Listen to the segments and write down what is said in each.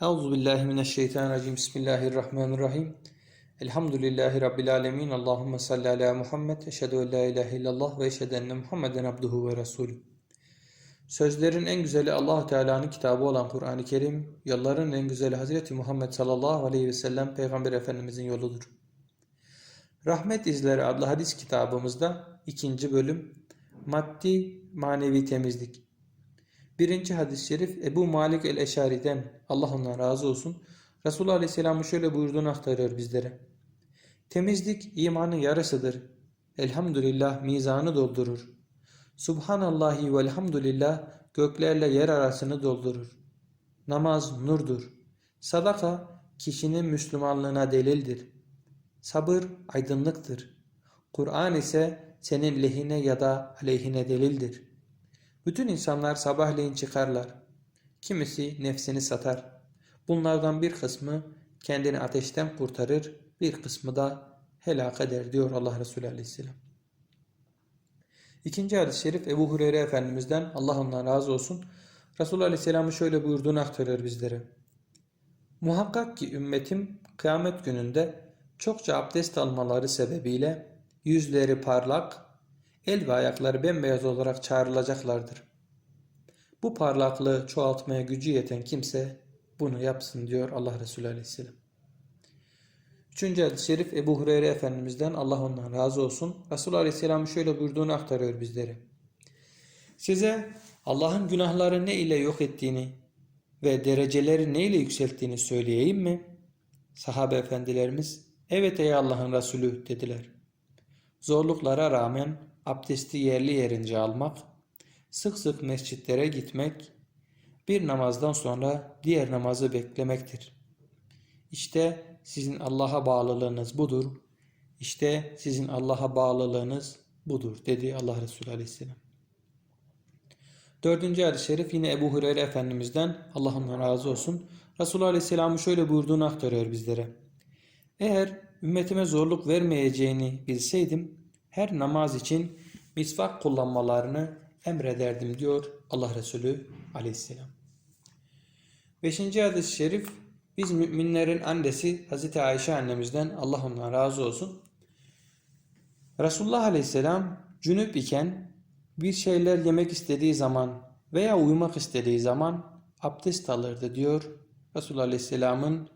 Euzu billahi mineşşeytanirracim. Bismillahirrahmanirrahim. Elhamdülillahi rabbil alamin. Allahumme salli ala Muhammed. Eşhedü en la ilahe illallah ve eşhedü enne Muhammeden abduhu ve resulü. Sözlerin en güzeli Allah Teala'nın kitabı olan Kur'an-ı Kerim, yolların en güzeli Hazreti Muhammed sallallahu aleyhi ve sellem Peygamber Efendimizin yoludur. Rahmet İzleri adlı hadis kitabımızda ikinci bölüm maddi manevi temizlik. Birinci hadis-i şerif Ebu Malik el-Eşari'den Allah ondan razı olsun. Resulullah Aleyhisselam'ın şöyle buyurduğunu aktarıyor bizlere. Temizlik imanın yarısıdır. Elhamdülillah mizanı doldurur. Subhanallahi velhamdülillah göklerle yer arasını doldurur. Namaz nurdur. Sadaka kişinin Müslümanlığına delildir. Sabır aydınlıktır. Kur'an ise senin lehine ya da aleyhine delildir. Bütün insanlar sabahleyin çıkarlar. Kimisi nefsini satar. Bunlardan bir kısmı kendini ateşten kurtarır, bir kısmı da helak eder diyor Allah Resulü Aleyhisselam. İkinci hadis-i şerif Ebu Hureyre Efendimiz'den Allah ondan razı olsun. Resulullah Aleyhisselam'ın şöyle buyurduğunu aktarıyor bizlere. Muhakkak ki ümmetim kıyamet gününde çokça abdest almaları sebebiyle yüzleri parlak, el ve ayakları bembeyaz olarak çağrılacaklardır. Bu parlaklığı çoğaltmaya gücü yeten kimse bunu yapsın diyor Allah Resulü Aleyhisselam. Üçüncü hadis-i şerif Ebu Hureyre Efendimiz'den Allah ondan razı olsun. Resulullah Aleyhisselam'ın şöyle buyurduğunu aktarıyor bizlere. Size Allah'ın günahları ne ile yok ettiğini ve dereceleri ne ile yükselttiğini söyleyeyim mi? Sahabe efendilerimiz evet ey Allah'ın Resulü dediler. Zorluklara rağmen abdesti yerli yerince almak, sık sık mescitlere gitmek, bir namazdan sonra diğer namazı beklemektir. İşte sizin Allah'a bağlılığınız budur. İşte sizin Allah'a bağlılığınız budur dedi Allah Resulü Aleyhisselam. Dördüncü hadis-i şerif yine Ebu Hureyre Efendimiz'den Allah ondan razı olsun. Resulullah Aleyhisselam'ın şöyle buyurduğunu aktarıyor bizlere. Eğer ümmetime zorluk vermeyeceğini bilseydim her namaz için misvak kullanmalarını emrederdim diyor Allah Resulü Aleyhisselam. Beşinci hadis-i şerif biz müminlerin annesi Hazreti Ayşe annemizden Allah ondan razı olsun. Resulullah Aleyhisselam cünüp iken bir şeyler yemek istediği zaman veya uyumak istediği zaman abdest alırdı diyor. Resulullah Aleyhisselam'ın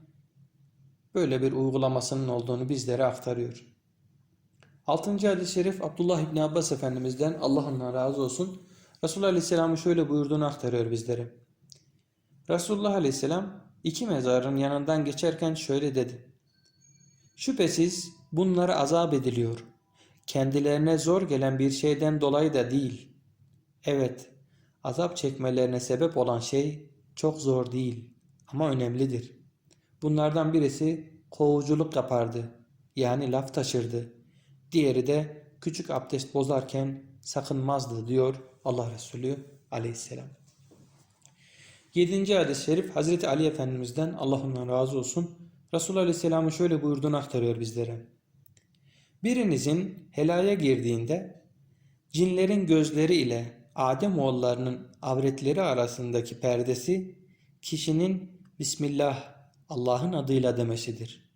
böyle bir uygulamasının olduğunu bizlere aktarıyor. Altıncı hadis-i şerif Abdullah İbni Abbas Efendimiz'den Allah ondan razı olsun. Resulullah Aleyhisselam'ın şöyle buyurduğunu aktarıyor bizlere. Resulullah Aleyhisselam iki mezarın yanından geçerken şöyle dedi. Şüphesiz bunlara azap ediliyor. Kendilerine zor gelen bir şeyden dolayı da değil. Evet, azap çekmelerine sebep olan şey çok zor değil ama önemlidir. Bunlardan birisi kovuculuk yapardı. Yani laf taşırdı. Diğeri de küçük abdest bozarken sakınmazdı diyor Allah Resulü aleyhisselam. Yedinci hadis-i şerif Hazreti Ali Efendimiz'den Allah ondan razı olsun. Resulullah Aleyhisselam'ın şöyle buyurduğunu aktarıyor bizlere. Birinizin helaya girdiğinde cinlerin gözleri ile Adem oğullarının avretleri arasındaki perdesi kişinin Bismillah Allah'ın adıyla demesidir.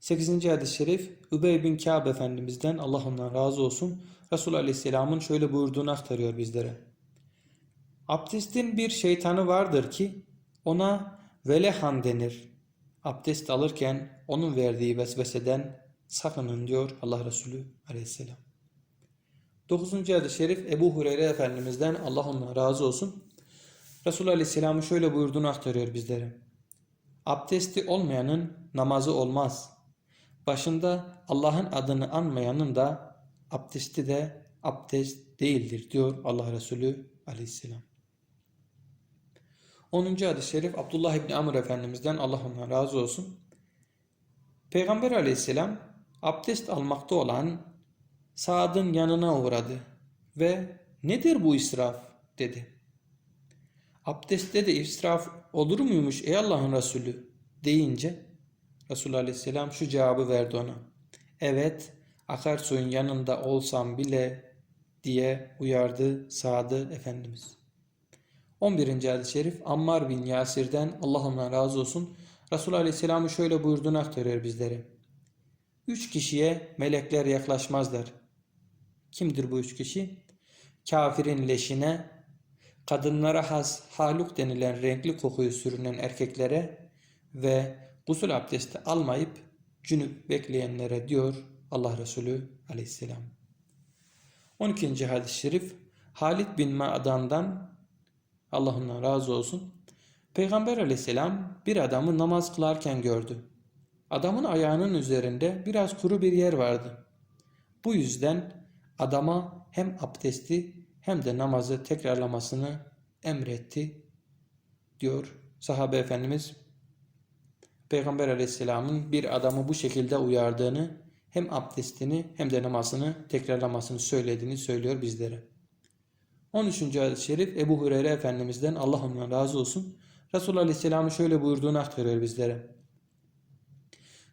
8. hadis-i şerif Übey bin Kâb Efendimiz'den Allah ondan razı olsun. Resul Aleyhisselam'ın şöyle buyurduğunu aktarıyor bizlere. Abdestin bir şeytanı vardır ki ona velehan denir. Abdest alırken onun verdiği vesveseden sakının diyor Allah Resulü Aleyhisselam. 9. hadis-i şerif Ebu Hureyre Efendimiz'den Allah ondan razı olsun. Resulullah Aleyhisselam'ın şöyle buyurduğunu aktarıyor bizlere. Abdesti olmayanın namazı olmaz. Başında Allah'ın adını anmayanın da abdesti de abdest değildir diyor Allah Resulü Aleyhisselam. 10. hadis-i şerif Abdullah İbni Amr Efendimiz'den Allah ondan razı olsun. Peygamber Aleyhisselam abdest almakta olan Saad'ın yanına uğradı ve nedir bu israf dedi. Abdestte de israf olur muymuş ey Allah'ın Resulü deyince Resulullah Aleyhisselam şu cevabı verdi ona. Evet akarsuyun yanında olsam bile diye uyardı Sadı Efendimiz. 11. hadis-i şerif Ammar bin Yasir'den Allah ondan razı olsun. Resulullah Aleyhisselam'ın şöyle buyurduğunu aktarıyor bizlere. Üç kişiye melekler yaklaşmazlar. Kimdir bu üç kişi? Kafirin leşine, kadınlara has haluk denilen renkli kokuyu sürünen erkeklere ve gusül abdesti almayıp cünüp bekleyenlere diyor Allah Resulü aleyhisselam. 12. hadis-i şerif Halid bin Ma'dan'dan Allah ondan razı olsun. Peygamber aleyhisselam bir adamı namaz kılarken gördü. Adamın ayağının üzerinde biraz kuru bir yer vardı. Bu yüzden adama hem abdesti hem de namazı tekrarlamasını emretti diyor sahabe efendimiz. Peygamber aleyhisselamın bir adamı bu şekilde uyardığını hem abdestini hem de namazını tekrarlamasını söylediğini söylüyor bizlere. 13. hadis-i şerif Ebu Hureyre Efendimiz'den Allah ondan razı olsun. Resulullah Aleyhisselam'ın şöyle buyurduğunu aktarıyor bizlere.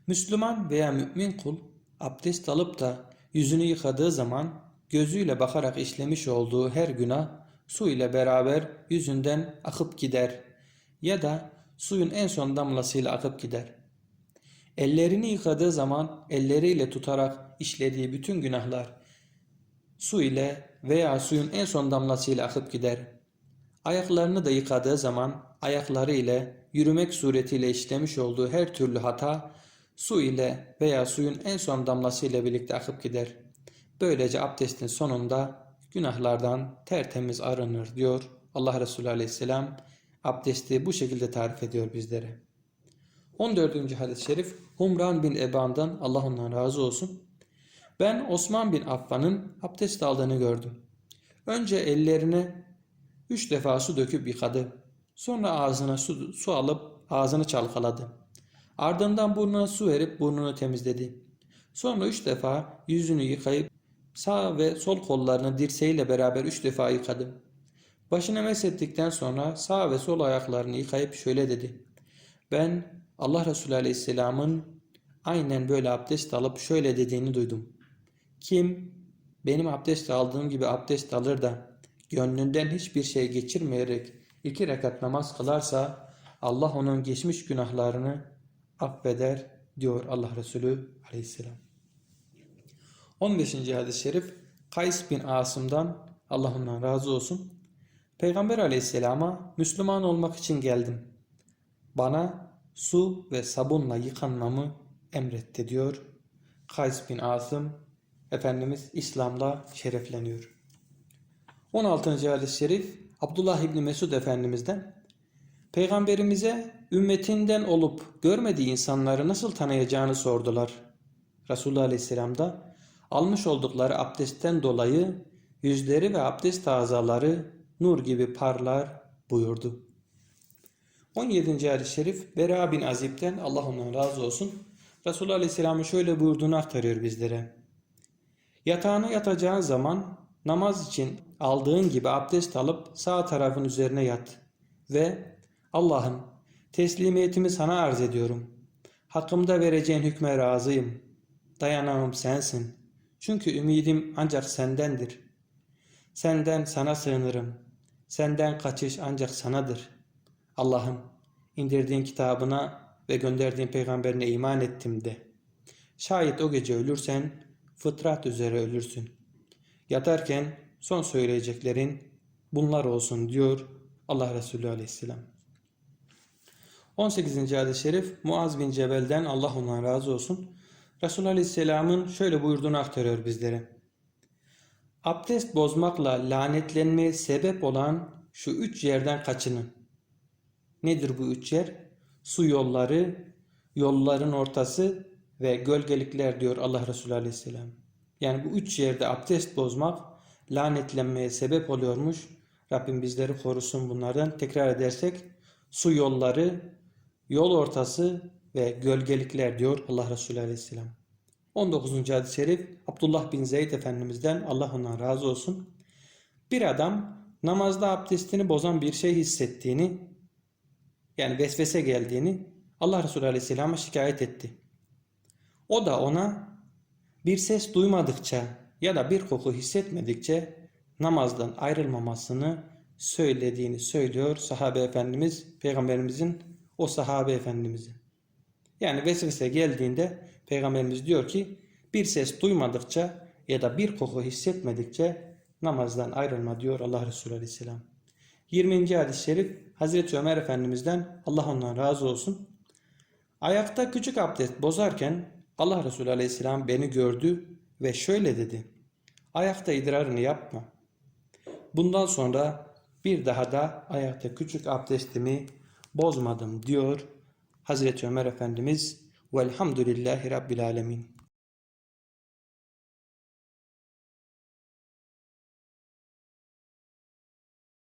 Müslüman veya mümin kul abdest alıp da yüzünü yıkadığı zaman gözüyle bakarak işlemiş olduğu her günah su ile beraber yüzünden akıp gider ya da suyun en son damlasıyla akıp gider. Ellerini yıkadığı zaman elleriyle tutarak işlediği bütün günahlar su ile veya suyun en son damlasıyla akıp gider. Ayaklarını da yıkadığı zaman ayakları ile yürümek suretiyle işlemiş olduğu her türlü hata su ile veya suyun en son damlasıyla birlikte akıp gider. Böylece abdestin sonunda günahlardan tertemiz arınır diyor Allah Resulü Aleyhisselam. Abdesti bu şekilde tarif ediyor bizlere. 14. hadis-i şerif Humran bin Eban'dan Allah ondan razı olsun. Ben Osman bin Affan'ın abdest aldığını gördüm. Önce ellerine üç defa su döküp yıkadı. Sonra ağzına su, su alıp ağzını çalkaladı. Ardından burnuna su verip burnunu temizledi. Sonra üç defa yüzünü yıkayıp sağ ve sol kollarını dirseğiyle beraber üç defa yıkadı. Başını meshettikten sonra sağ ve sol ayaklarını yıkayıp şöyle dedi. Ben Allah Resulü Aleyhisselam'ın aynen böyle abdest alıp şöyle dediğini duydum. Kim benim abdest aldığım gibi abdest alır da gönlünden hiçbir şey geçirmeyerek iki rekat namaz kılarsa Allah onun geçmiş günahlarını affeder diyor Allah Resulü Aleyhisselam. 15. hadis-i şerif Kays bin Asım'dan Allah ondan razı olsun. Peygamber Aleyhisselam'a Müslüman olmak için geldim. Bana su ve sabunla yıkanmamı emretti diyor. Kays bin Asım Efendimiz İslam'la şerefleniyor. 16. hadis-i şerif Abdullah İbni Mesud Efendimiz'den Peygamberimize ümmetinden olup görmediği insanları nasıl tanıyacağını sordular. Resulullah Aleyhisselam da almış oldukları abdestten dolayı yüzleri ve abdest azaları nur gibi parlar buyurdu. 17. hadis-i şerif Bera bin Azib'den Allah ondan razı olsun. Resulullah Aleyhisselam'ın şöyle buyurduğunu aktarıyor bizlere. Yatağına yatacağın zaman namaz için aldığın gibi abdest alıp sağ tarafın üzerine yat ve Allah'ım teslimiyetimi sana arz ediyorum. Hakkımda vereceğin hükme razıyım. Dayanamım sensin. Çünkü ümidim ancak sendendir. Senden sana sığınırım. Senden kaçış ancak sanadır. Allah'ım indirdiğin kitabına ve gönderdiğin peygamberine iman ettim de. Şayet o gece ölürsen fıtrat üzere ölürsün. Yatarken son söyleyeceklerin bunlar olsun diyor Allah Resulü Aleyhisselam. 18. hadis-i şerif Muaz bin Cebel'den Allah ondan razı olsun. Resulullah Aleyhisselam'ın şöyle buyurduğunu aktarıyor bizlere. Abdest bozmakla lanetlenmeye sebep olan şu üç yerden kaçının. Nedir bu üç yer? Su yolları, yolların ortası ve gölgelikler diyor Allah Resulü Aleyhisselam. Yani bu üç yerde abdest bozmak lanetlenmeye sebep oluyormuş. Rabbim bizleri korusun bunlardan. Tekrar edersek su yolları, yol ortası ve gölgelikler diyor Allah Resulü Aleyhisselam. 19. hadis-i şerif Abdullah bin Zeyd Efendimiz'den Allah ondan razı olsun. Bir adam namazda abdestini bozan bir şey hissettiğini yani vesvese geldiğini Allah Resulü Aleyhisselam'a şikayet etti. O da ona bir ses duymadıkça ya da bir koku hissetmedikçe namazdan ayrılmamasını söylediğini söylüyor sahabe efendimiz peygamberimizin o sahabe efendimizi. Yani vesvese geldiğinde peygamberimiz diyor ki bir ses duymadıkça ya da bir koku hissetmedikçe namazdan ayrılma diyor Allah Resulü Aleyhisselam. 20. hadis-i şerif Hazreti Ömer Efendimiz'den Allah ondan razı olsun. Ayakta küçük abdest bozarken Allah Resulü Aleyhisselam beni gördü ve şöyle dedi. Ayakta idrarını yapma. Bundan sonra bir daha da ayakta küçük abdestimi bozmadım diyor Hazreti Ömer Efendimiz. Velhamdülillahi Rabbil Alemin.